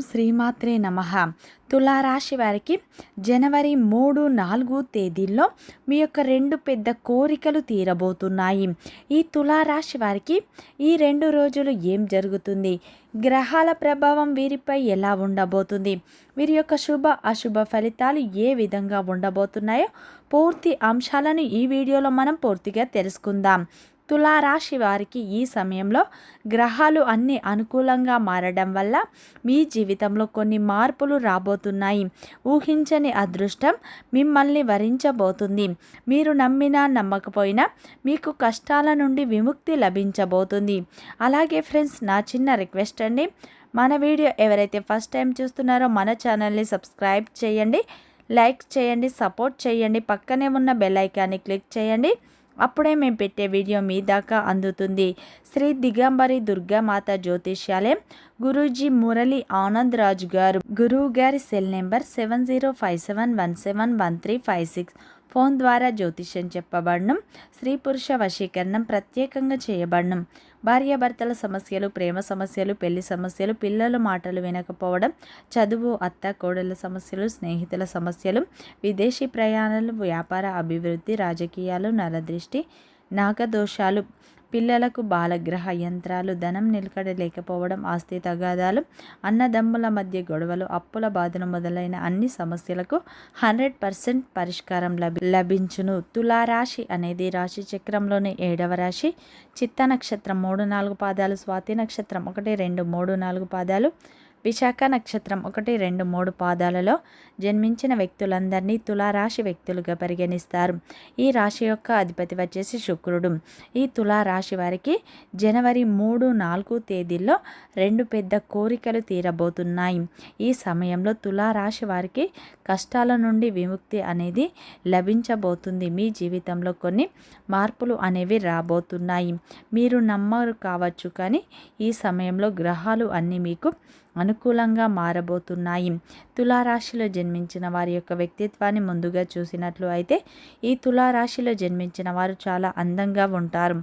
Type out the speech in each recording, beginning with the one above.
శ్రీమాత్రే నమ. తులారాశి వారికి జనవరి మూడు నాలుగు తేదీల్లో మీ యొక్క రెండు పెద్ద కోరికలు తీరబోతున్నాయి. ఈ తులారాశి వారికి ఈ రెండు రోజులు ఏం జరుగుతుంది? గ్రహాల ప్రభావం వీరిపై ఎలా ఉండబోతుంది? వీరి యొక్క శుభ అశుభ ఫలితాలు ఏ విధంగా ఉండబోతున్నాయో పూర్తి అంశాలను ఈ వీడియోలో మనం పూర్తిగా తెలుసుకుందాం. తులారాశి వారికి ఈ సమయంలో గ్రహాలు అన్ని అనుకూలంగా మారడం వల్ల మీ జీవితంలో కొన్ని మార్పులు రాబోతున్నాయి. ఊహించని అదృష్టం మిమ్మల్ని వరించబోతుంది. మీరు నమ్మినా నమ్మకపోయినా మీకు కష్టాల నుండి విముక్తి లభించబోతుంది. అలాగే ఫ్రెండ్స్ నా చిన్న రిక్వెస్ట్ అండి. మన వీడియో ఎవరైతే ఫస్ట్ టైం చూస్తున్నారో మన ఛానల్ని సబ్స్క్రైబ్ చేయండి లైక్ చేయండి సపోర్ట్ చేయండి. పక్కనే ఉన్న బెల్ ఐకాన్ని క్లిక్ చేయండి. అప్పుడే మేము పెట్టే వీడియో మీ దాకా అందుతుంది. శ్రీ దిగంబరి దుర్గామాత జ్యోతిష్యాలయం గురూజీ మురళి ఆనంద్ రాజు గారు. గురువు గారి cell number seven zero five seven one seven one three five six. Phone ద్వారా జ్యోతిష్యం చెప్పబడడం స్త్రీ పురుష వశీకరణం ప్రత్యేకంగా చేయబడడం భార్యాభర్తల సమస్యలు ప్రేమ సమస్యలు పెళ్ళి సమస్యలు పిల్లల మాటలు వినకపోవడం చదువు అత్త కోడల సమస్యలు స్నేహితుల సమస్యలు విదేశీ ప్రయాణాలు వ్యాపార అభివృద్ధి రాజకీయాలు నరదృష్టి నాగదోషాలు పిల్లలకు బాలగ్రహ యంత్రాలు ధనం నిలకడ లేకపోవడం ఆస్తి తగాదాలు అన్నదమ్ముల మధ్య గొడవలు అప్పుల బాధలు మొదలైన అన్ని సమస్యలకు హండ్రెడ్ పర్సెంట్ పరిష్కారం లభి లభించును. తులారాశి అనేది రాశి చక్రంలోని ఏడవ రాశి. చిత్త నక్షత్రం మూడు నాలుగు పాదాలు స్వాతి నక్షత్రం ఒకటి రెండు మూడు నాలుగు పాదాలు. విశాఖ నక్షత్రం ఒకటి రెండు మూడు పాదాలలో జన్మించిన వ్యక్తులందరినీ తులారాశి వ్యక్తులుగా పరిగణిస్తారు. ఈ రాశి యొక్క అధిపతి వచ్చేసి శుక్రుడు. ఈ తులారాశి వారికి జనవరి మూడు నాలుగు తేదీల్లో రెండు పెద్ద కోరికలు తీరబోతున్నాయి. ఈ సమయంలో తులారాశి వారికి కష్టాల నుండి విముక్తి అనేది లభించబోతుంది. మీ జీవితంలో కొన్ని మార్పులు అనేవి రాబోతున్నాయి. మీరు నమ్మరు కావచ్చు కానీ ఈ సమయంలో గ్రహాలు అన్నీ మీకు అనుకూలంగా మారబోతున్నాయి. తులారాశిలో జన్మించిన వారి యొక్క వ్యక్తిత్వాన్ని ముందుగా చూసినట్లు అయితే ఈ తులారాశిలో జన్మించిన వారు చాలా అందంగా ఉంటారు.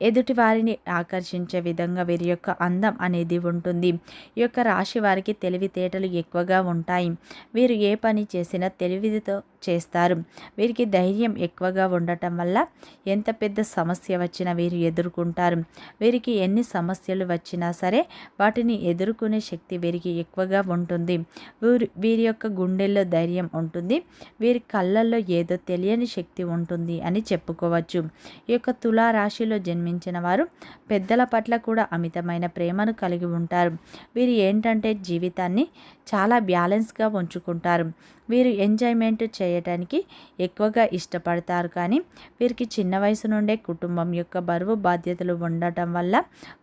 ఎదుటి వారిని ఆకర్షించే విధంగా వీరి యొక్క అందం అనేది ఉంటుంది. ఈ యొక్క రాశి వారికి తెలివితేటలు ఎక్కువగా ఉంటాయి. వీరు ఏ పని చేసినా తెలివితో చేస్తారు. వీరికి ధైర్యం ఎక్కువగా ఉండటం వల్ల ఎంత పెద్ద సమస్య వచ్చినా వీరు ఎదుర్కొంటారు. వీరికి ఎన్ని సమస్యలు వచ్చినా సరే వాటిని ఎదుర్కొనే శక్తి వీరికి ఎక్కువగా ఉంటుంది. వీరి వీరి యొక్క గుండెల్లో ధైర్యం ఉంటుంది. వీరి కళ్ళల్లో ఏదో తెలియని శక్తి ఉంటుంది అని చెప్పుకోవచ్చు. ఈ యొక్క తులారాశిలో జన్మించిన వారు పెద్దల పట్ల కూడా అమితమైన ప్రేమను కలిగి ఉంటారు. వీరు ఏంటంటే జీవితాన్ని చాలా బ్యాలెన్స్గా ఉంచుకుంటారు. వీరు ఎంజాయ్మెంట్ చేయటానికి ఎక్కువగా ఇష్టపడతారు కానీ వీరికి చిన్న వయసు నుండే కుటుంబం యొక్క బరువు బాధ్యతలు ఉండటం వల్ల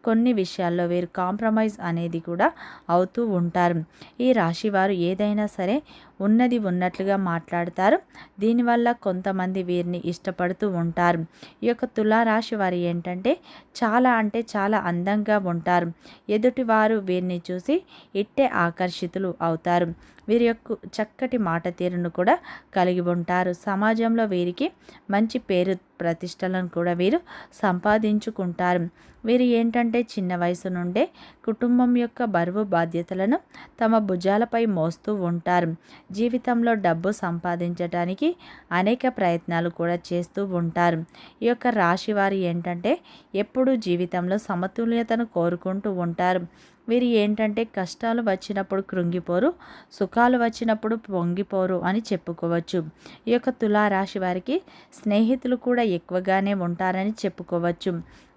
కొన్ని విషయాల్లో వీరు కాంప్రమైజ్ అనేది కూడా అవుతూ ఉంటారు. ఈ రాశి వారు ఏదైనా సరే ఉన్నది ఉన్నట్లుగా మాట్లాడతారు. దీనివల్ల కొంతమంది వీరిని ఇష్టపడుతూ ఉంటారు. ఈ యొక్క తులారాశి వారు ఏంటంటే చాలా అంటే చాలా అందంగా ఉంటారు. ఎదుటివారు వీరిని చూసి ఇట్టే ఆకర్షితులు అవుతారు. వీరి యొక్క చక్కటి మాట తీరును కూడా కలిగి ఉంటారు. సమాజంలో వీరికి మంచి పేరు ప్రతిష్టలను కూడా వీరు సంపాదించుకుంటారు. వీరు ఏంటంటే చిన్న వయసు నుండే కుటుంబం యొక్క బరువు బాధ్యతలను తమ భుజాలపై మోస్తూ ఉంటారు. జీవితంలో డబ్బు సంపాదించడానికి అనేక ప్రయత్నాలు కూడా చేస్తూ ఉంటారు. ఈ యొక్క రాశి వారు ఏంటంటే ఎప్పుడూ జీవితంలో సమతుల్యతను కోరుకుంటూ ఉంటారు. వీరు ఏంటంటే కష్టాలు వచ్చినప్పుడు కృంగిపోరు సుఖాలు వచ్చినప్పుడు పొంగిపోరు అని చెప్పుకోవచ్చు. ఈ యొక్క తులారాశి వారికి స్నేహితులు కూడా ఎక్కువగానే ఉంటారని చెప్పుకోవచ్చు.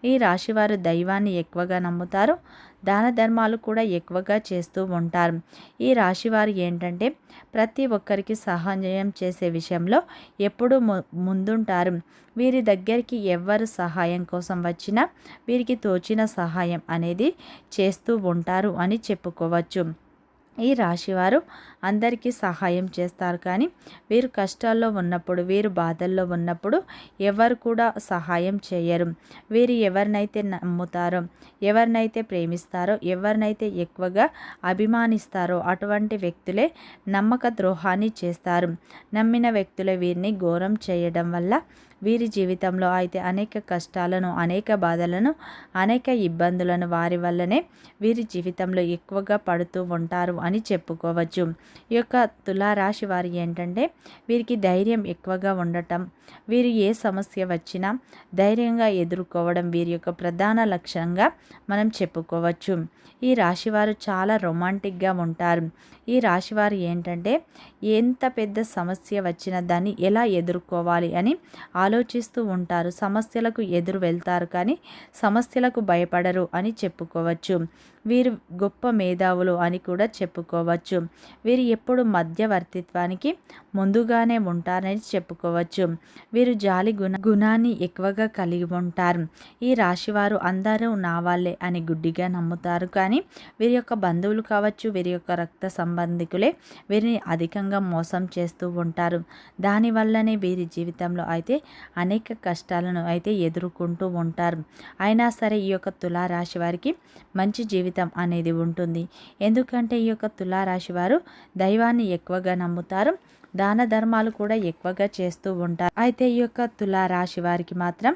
ఈ రాశివారు దైవాన్ని ఎక్కువగా నమ్ముతారు. దాన ధర్మాలు కూడా ఎక్కువగా చేస్తూ ఉంటారు. ఈ రాశివారు ఏంటంటే ప్రతి ఒక్కరికి సహాయం చేసే విషయంలో ఎప్పుడూ ముందుంటారు. వీరి దగ్గరికి ఎవరు సహాయం కోసం వచ్చినా వీరికి తోచిన సహాయం అనేది చేస్తూ ఉంటారు అని చెప్పుకోవచ్చు. ఈ రాశివారు అందరికీ సహాయం చేస్తారు. కానీ వీరు కష్టాల్లో ఉన్నప్పుడు వీరు బాధల్లో ఉన్నప్పుడు ఎవరు కూడా సహాయం చేయరు. వీరు ఎవరినైతే నమ్ముతారో ఎవరినైతే ప్రేమిస్తారో ఎవరినైతే ఎక్కువగా అభిమానిస్తారో అటువంటి వ్యక్తులే నమ్మక ద్రోహాన్ని చేస్తారు. నమ్మిన వ్యక్తులు వీరిని ఘోరం చేయడం వల్ల వీరి జీవితంలో అయితే అనేక కష్టాలను అనేక బాధలను అనేక ఇబ్బందులను వారి వల్లనే వీరి జీవితంలో ఎక్కువగా పడుతూ ఉంటారు అని చెప్పుకోవచ్చు. ఈ యొక్క తులారాశి వారి ఏంటంటే వీరికి ధైర్యం ఎక్కువగా ఉండటం వీరు ఏ సమస్య వచ్చినా ధైర్యంగా ఎదుర్కోవడం వీరి యొక్క ప్రధాన లక్ష్యంగా మనం చెప్పుకోవచ్చు. ఈ రాశివారు చాలా రొమాంటిక్గా ఉంటారు. ఈ రాశివారు ఏంటంటే ఎంత పెద్ద సమస్య వచ్చినా దాన్ని ఎలా ఎదుర్కోవాలి అని ఆలోచిస్తూ ఉంటారు. సమస్యలకు ఎదురు వెళ్తారు కానీ సమస్యలకు భయపడరు అని చెప్పుకోవచ్చు. వీరు గొప్ప మేధావులు అని కూడా చెప్పుకోవచ్చు. వీరు ఎప్పుడు మధ్యవర్తిత్వానికి ముందుగానే ఉంటారని చెప్పుకోవచ్చు. వీరు జాలి గుణ గుణాన్ని ఎక్కువగా కలిగి ఉంటారు. ఈ రాశివారు అందరూ నా వాళ్ళే అని గుడ్డిగా నమ్ముతారు. కానీ వీరి యొక్క బంధువులు కావచ్చు వీరి యొక్క రక్త సంబంధికులే వీరిని అధికంగా మోసం చేస్తూ ఉంటారు. దానివల్లనే వీరి జీవితంలో అయితే అనేక కష్టాలను అయితే ఎదుర్కొంటూ ఉంటారు. అయినా సరే ఈ యొక్క తులారాశి వారికి మంచి జీవితం జీవితం అనేది ఉంటుంది. ఎందుకంటే ఈ యొక్క తులారాశి వారు దైవాన్ని ఎక్కువగా నమ్ముతారు. దాన ధర్మాలు కూడా ఎక్కువగా చేస్తూ ఉంటారు. అయితే ఈ యొక్క తులారాశి వారికి మాత్రం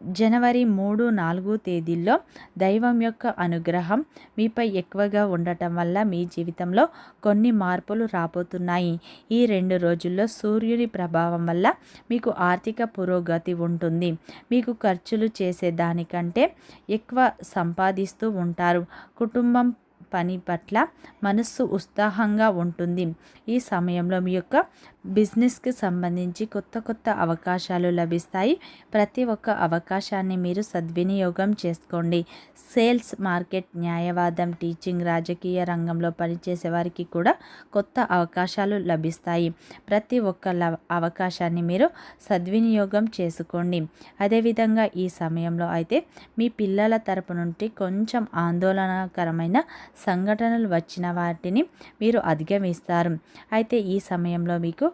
జనవరి మూడు నాలుగు తేదీల్లో దైవం యొక్క అనుగ్రహం మీపై ఎక్కువగా ఉండటం వల్ల మీ జీవితంలో కొన్ని మార్పులు రాబోతున్నాయి. ఈ రెండు రోజుల్లో సూర్యుని ప్రభావం వల్ల మీకు ఆర్థిక పురోగతి ఉంటుంది. మీకు ఖర్చులు చేసే దానికంటే ఎక్కువ సంపాదిస్తూ ఉంటారు. కుటుంబం పని పట్ల మనస్సు ఉత్సాహంగా ఉంటుంది. ఈ సమయంలో మీ యొక్క బిజినెస్కి సంబంధించి కొత్త కొత్త అవకాశాలు లభిస్తాయి. ప్రతి ఒక్క అవకాశాన్ని మీరు సద్వినియోగం చేసుకోండి. సేల్స్ మార్కెట్ న్యాయవాదం టీచింగ్ రాజకీయ రంగంలో పనిచేసే వారికి కూడా కొత్త అవకాశాలు లభిస్తాయి. ప్రతి ఒక్క అవకాశాన్ని మీరు సద్వినియోగం చేసుకోండి. అదేవిధంగా ఈ సమయంలో అయితే మీ పిల్లల తరపు నుండి కొంచెం ఆందోళనకరమైన సంఘటనలు వచ్చిన వాటిని మీరు అధిగమిస్తారు. అయితే ఈ సమయంలో మీకు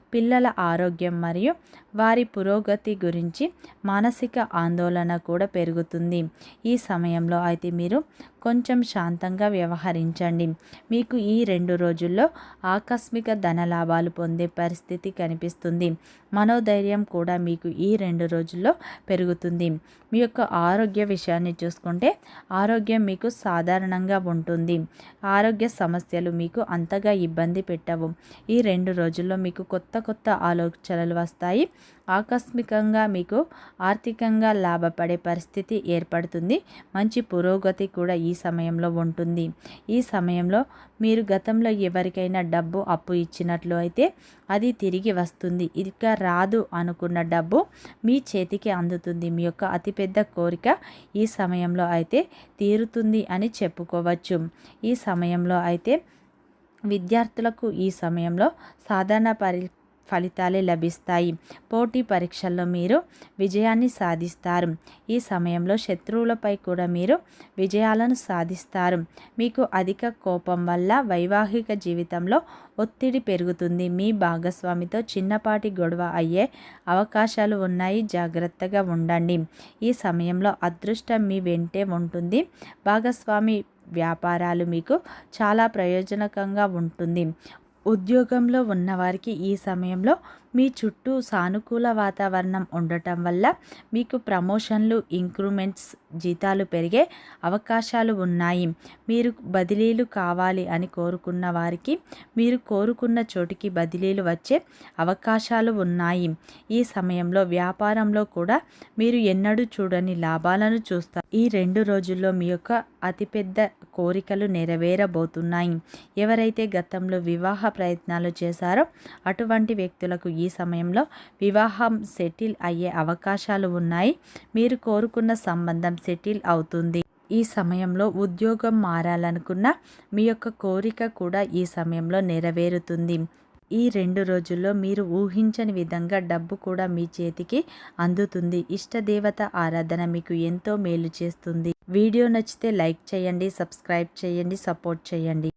పిల్లల ఆరోగ్యం మరియు వారి పురోగతి గురించి మానసిక ఆందోళన కూడా పెరుగుతుంది. ఈ సమయంలో అయితే మీరు కొంచెం శాంతంగా వ్యవహరించండి. మీకు ఈ రెండు రోజుల్లో ఆకస్మిక ధన లాభాలు పొందే పరిస్థితి కనిపిస్తుంది. మనోధైర్యం కూడా మీకు ఈ రెండు రోజుల్లో పెరుగుతుంది. మీ యొక్క ఆరోగ్య విషయాన్ని చూసుకుంటే ఆరోగ్యం మీకు సాధారణంగా ఉంటుంది. ఆరోగ్య సమస్యలు మీకు అంతగా ఇబ్బంది పెట్టవు. ఈ రెండు రోజుల్లో మీకు కొత్త కొత్త ఆలోచనలు వస్తాయి. ఆకస్మికంగా మీకు ఆర్థికంగా లాభపడే పరిస్థితి ఏర్పడుతుంది. మంచి పురోగతి కూడా ఈ సమయంలో ఉంటుంది. ఈ సమయంలో మీరు గతంలో ఎవరికైనా డబ్బు అప్పు ఇచ్చినట్లు అయితే అది తిరిగి వస్తుంది. ఇక రాదు అనుకున్న డబ్బు మీ చేతికి అందుతుంది. మీ యొక్క అతిపెద్ద కోరిక ఈ సమయంలో అయితే తీరుతుంది అని చెప్పుకోవచ్చు. ఈ సమయంలో అయితే విద్యార్థులకు ఈ సమయంలో సాధారణ పరి ఫలితాలే లభిస్తాయి. పోటీ పరీక్షల్లో మీరు విజయాన్ని సాధిస్తారు. ఈ సమయంలో శత్రువులపై కూడా మీరు విజయాలను సాధిస్తారు. మీకు అధిక కోపం వల్ల వైవాహిక జీవితంలో ఒత్తిడి పెరుగుతుంది. మీ భాగస్వామితో చిన్నపాటి గొడవ అయ్యే అవకాశాలు ఉన్నాయి. జాగ్రత్తగా ఉండండి. ఈ సమయంలో అదృష్టం మీ వెంటే ఉంటుంది. భాగస్వామి వ్యాపారాలు మీకు చాలా ప్రయోజనకంగా ఉంటుంది. ఉద్యోగంలో ఉన్నవారికి ఈ సమయంలో మీ చుట్టూ సానుకూల వాతావరణం ఉండటం వల్ల మీకు ప్రమోషన్లు ఇంక్రూమెంట్స్ జీతాలు పెరిగే అవకాశాలు ఉన్నాయి. మీరు బదిలీలు కావాలి అని కోరుకున్న వారికి మీరు కోరుకున్న చోటికి బదిలీలు వచ్చే అవకాశాలు ఉన్నాయి. ఈ సమయంలో వ్యాపారంలో కూడా మీరు ఎన్నడూ చూడని లాభాలను చూస్తారు. ఈ రెండు రోజుల్లో మీ యొక్క అతిపెద్ద కోరికలు నెరవేరబోతున్నాయి. ఎవరైతే గతంలో వివాహ ప్రయత్నాలు చేశారో అటువంటి వ్యక్తులకు ఈ సమయంలో వివాహం సెటిల్ అయ్యే అవకాశాలు ఉన్నాయి. మీరు కోరుకున్న సంబంధం సెటిల్ అవుతుంది. ఈ సమయంలో ఉద్యోగం మారాలనుకున్న మీ యొక్క కోరిక కూడా ఈ సమయంలో నెరవేరుతుంది. ఈ రెండు రోజుల్లో మీరు ఊహించని విధంగా డబ్బు కూడా మీ చేతికి అందుతుంది. ఇష్టదేవత ఆరాధన మీకు ఎంతో మేలు చేస్తుంది. వీడియో నచ్చితే లైక్ చేయండి సబ్స్క్రైబ్ చేయండి సపోర్ట్ చేయండి.